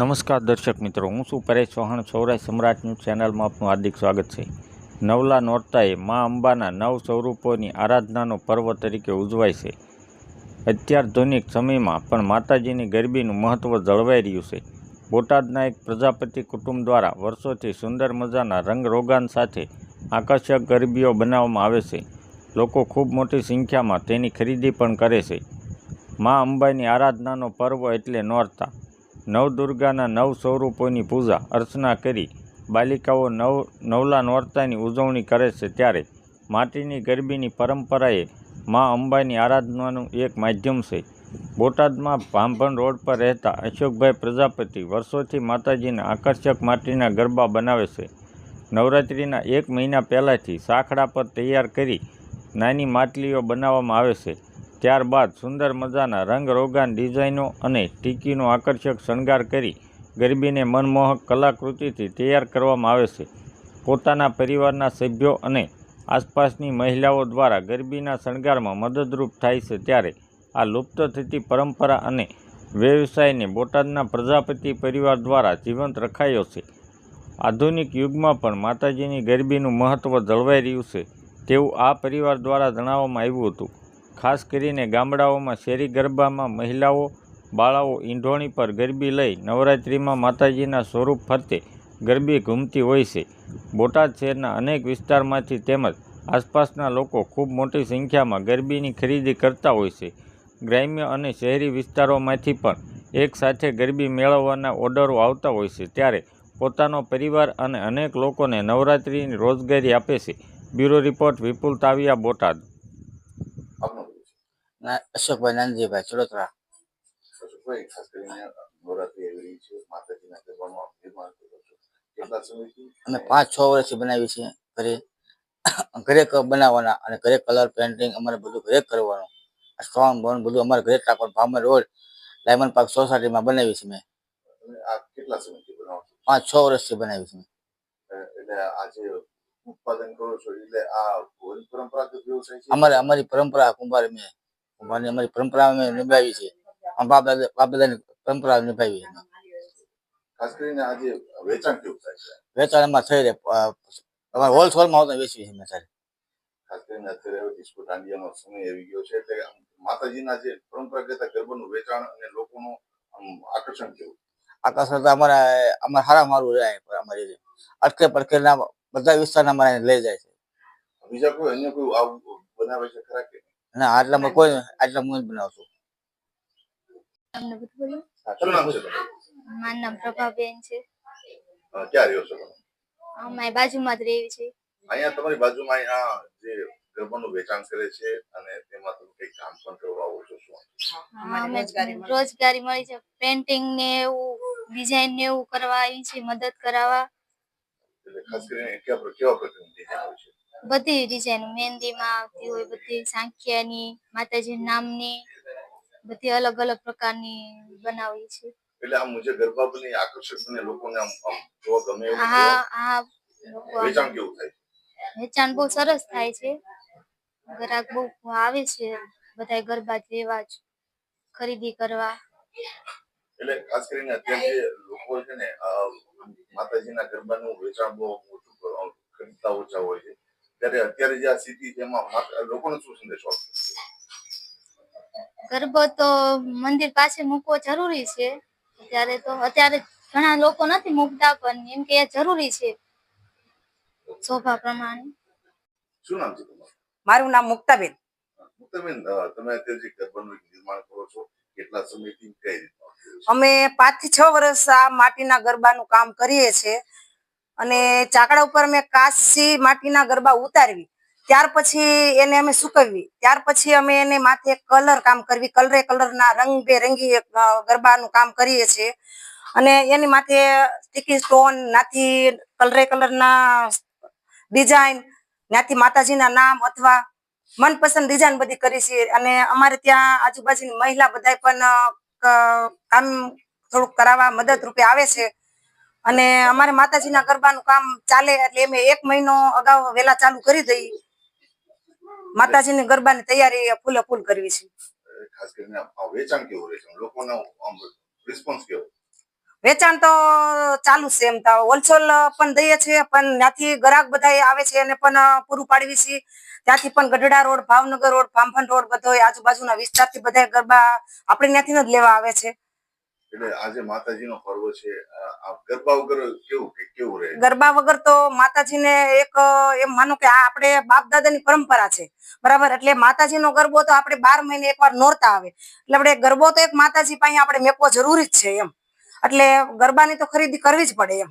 નમસ્કાર દર્શક મિત્રો, હું છું પરેશ ચૌહાણ સૌરાષ્ટ્ર સમ્રાટ ન્યૂઝ ચેનલમાં આપનું હાર્દિક સ્વાગત છે. નવલા નોરતાએ મા અંબાના નવ સ્વરૂપોની આરાધનાનો પર્વ તરીકે ઉજવાય છે. અત્યાધુનિક સમયમાં પણ માતાજીની ગરબીનું મહત્ત્વ જળવાઈ રહ્યું છે. બોટાદના એક પ્રજાપતિ કુટુંબ દ્વારા વર્ષોથી સુંદર મજાના રંગરોગાન સાથે આકર્ષક ગરબીઓ બનાવવામાં આવે છે. લોકો ખૂબ મોટી સંખ્યામાં તેની ખરીદી પણ કરે છે. મા અંબાની આરાધનાનો પર્વ એટલે નોરતા. નવદુર્ગાના નવ સ્વરૂપોની પૂજા, અર્ચના કરી બાલિકાઓ નવ, નવલા નોરતાની ઉજવણી કરે છે ત્યારે માટીની ગરબીની પરંપરાએ મા અંબાની આરાધનાનું એક માધ્યમ છે. બોટાદમાં ભાંભણ રોડ પર રહેતા અશોકભાઈ પ્રજાપતિ વર્ષોથી માતાજીના આકર્ષક માટીના ગરબા બનાવે છે. નવરાત્રિના એક મહિના પહેલાંથી સાંકડા પર તૈયાર કરી નાની માટલીઓ બનાવવામાં આવે છે. ત્યારબાદ સુંદર મજાના રંગ રોગાન ડિઝાઇનો અને ટીકીનો આકર્ષક શણગાર કરી ગરબીને મનમોહક કલાકૃતિથી તૈયાર કરવામાં આવે છે. પોતાના પરિવારના સભ્યો અને આસપાસની મહિલાઓ દ્વારા ગરબીના શણગારમાં મદદરૂપ થાય છે ત્યારે આ લુપ્ત થતી પરંપરા અને વ્યવસાયને બોટાદના પ્રજાપતિ પરિવાર દ્વારા જીવંત રખાયો છે. આધુનિક યુગમાં પણ માતાજીની ગરબીનું મહત્ત્વ જળવાઈ રહ્યું છે તેવું આ પરિવાર દ્વારા જણાવવામાં આવ્યું હતું. ખાસ કરીને ગામડાઓમાં શેરી ગરબામાં મહિલાઓ, બાળાઓ ઈંઢોણી પર ગરબી લઈ નવરાત્રિમાં માતાજીના સ્વરૂપ ફરતે ગરબી ઘૂમતી હોય છે. બોટાદ શહેરના અનેક વિસ્તારમાંથી તેમજ આસપાસના લોકો ખૂબ મોટી સંખ્યામાં ગરબીની ખરીદી કરતા હોય છે. ગ્રામ્ય અને શહેરી વિસ્તારોમાંથી પણ એક સાથે ગરબી મેળવવાના ઓર્ડરો આવતા હોય છે. ત્યારે પોતાનો પરિવાર અને અનેક લોકોને નવરાત્રિની રોજગારી આપે છે. Bureau report Vipul Taviya, Botad. ના અશોકભાઈ નાનજીભાઈ ચડોતરા અશોકભાઈ, ખાસ કરીને નવરાત્રી આવી રહી છે માતાજીના ગરબાનું આપ નિર્માણ કરો છો કેટલા સમયથી? અમે પાંચ છ વર્ષથી બનાવી છે ઘરે. ઘરે બનાવવાના અને ઘરે કલર પેન્ટિંગ અમારે બધું ઘરે કરવાનું. સ્ટોન બોન બધું અમારે ઘરે રાખવાનું. ભામર રોડ ડાયમંડ પાર્ક સોસાયટીમાં બનાવી છે મેં. આ કેટલા સમયથી બનાવો છો? પાંચ છ વર્ષથી બનાવી છે એટલે આજે ઉત્પાદન કરો છો એટલે આ પરંપરા પરંપરાગત વ્યવસાય છે? અમારે અમારી પરંપરા કુંભાર મેં કુંભારની અમારી પરંપરા અમે નિભાવી છે. બાપ દાદા પરંપરા નિભાવી છે. ખાસ કરીને આજે વેચાણ કેવું થાય છે? વેચાણ એમાં થઈ રહે. અમારે હોલસેલમાં આવતા વેચવી છે મેં સારી ખાસ કરીને અત્યારે ડિસ્કો દાંડિયાનો સમય આવી ગયો છે એટલે માતાજીના જે પરંપરાગત ગરબાનું વેચાણ અને લોકોનું આકર્ષણ કેવું? આકર્ષણ તો અમારા અમારે સારા મારું રહે અમારી અટકે પડકેના બધા વિસ્તારના અમારે લઈ જાય છે. બીજા કોઈ અન્ય કોઈ બનાવે છે ખરા કે અને આટલામાં કોઈ આટલા હું જ બનાવું તમને બધું બોલું? શું નામ છે મારું નામ પ્રભાબેન છે. ક્યાં રહ્યો છો તમે? અમારી બાજુમાં જ રહેવી છે. અહીંયા તમારી બાજુમાં અહીંયા જે ગરબાનું વેચાણ કરે છે અને તેમાં તમે કઈ કામ પણ કરવા છો શું? રોજગારી મળી છે. પેન્ટિંગ ને એવું ડિઝાઇન ને એવું કરવા આવી છે મદદ કરાવવા. એટલે ખાસ કરીને કેવા કેવા પ્રકારની ડિઝાઇન હોય છે? બધી ડિઝાઇન મહેંદીમાં આવતી હોય બધી સાંખિયાની માતાજી નામની બધી અલગ અલગ પ્રકારની બનાવી છે. એટલે આમ જે ગરબા બની આકર્ષક બને લોકોને આમ આમ જોવા ગમે એવું હા હા લોકો વેચાણ કેવું થાય? વેચાણ બહુ સરસ થાય છે. ગ્રાહક બહુ આવે છે બધા ગરબા જેવા જ ખરીદી કરવા. એટલે ખાસ કરીને અત્યારે લોકો છે ને માતાજીના ગરબાનું વેચાણ બહુ ઓછું કર- ખરીદતા ઓછા હોય છે ત્યારે અત્યારે જે આ સ્થિતિ છે એમાં લોકોને શું સંદેશો આપશો? ગરબો તો મંદિર પાસે મૂકવો જરૂરી છે. અત્યારે તો અત્યારે ઘણા લોકો નથી મૂકતા પણ એમ કે જરૂરી છે. શોભા પ્રમાણે. શું નામ છે તમારું? મારું નામ મુક્તાબેન. મુક્તાબેન તમે અત્યારે જે ગરબાનું નિર્માણ કરો છો કેટલા સમયથી કઈ રીતે અમે પાંચથી છ વર્ષ આ માટીના ગરબાનું કામ કરીએ છીએ. અને ચાકડા ઉપર અમે કાચી માટીના ગરબા ઉતારવી. ત્યાર પછી એને અમે સુકવવી. ત્યાર પછી અમે એને માથે કલર કામ કરવી. કલરે કલરના રંગબેરંગી ગરબાનું કામ કરીએ છીએ. અને એની માથે સ્ટીકી સ્ટોન નાથી કલરે કલરના ડિઝાઇન નાથી માતાજીના નામ અથવા મનપસંદ ડિઝાઇન બધી કરી છે અને અમારે ત્યાં આજુબાજુની મહિલા બધા પણ કામ થોડુંક કરાવવા મદદ રૂપે આવે છે. અને અમારે માતાજીના ગરબાનું કામ ચાલે એટલે અમે એક મહિનો અગાઉ વેલા ચાલુ કરી દઈ. માતાજીની ગરબાની તૈયારી ફૂલે ફૂલ કરવી છે. ખાસ કરીને વેચાણ કેવું રહે છે? લોકોનો રિસ્પોન્સ કેવો? વેચાણ તો ચાલુ છે એમ તો. હોલસેલ પણ દઈએ છીએ પણ ત્યાંથી ગ્રાહક બધા આવે છે એને પણ પૂરું પાડવી છીએ ત્યાંથી પણ ગઢડા રોડ ભાવનગર રોડ ફામફન રોડ બધો આજુબાજુના વિસ્તારથી બધા ગરબા આપણે ત્યાંથી જ લેવા આવે છે. એટલે આજે માતાજીનો પર્વ છે. ગરબા વગર કેવું કે કેવું રહે? ગરબા વગર તો માતાજીને એક, એમ માનો કે આ આપણે બાપ દાદાની પરંપરા છે. બરાબર? એટલે માતાજીનો ગરબો તો આપણે બાર મહિને એકવાર નોરતા આવે. એટલે આપણે ગરબો તો એક માતાજી પાસે આપણે મેકવો જરૂરી જ છે એમ. એટલે ગરબાની તો ખરીદી કરવી જ પડે એમ.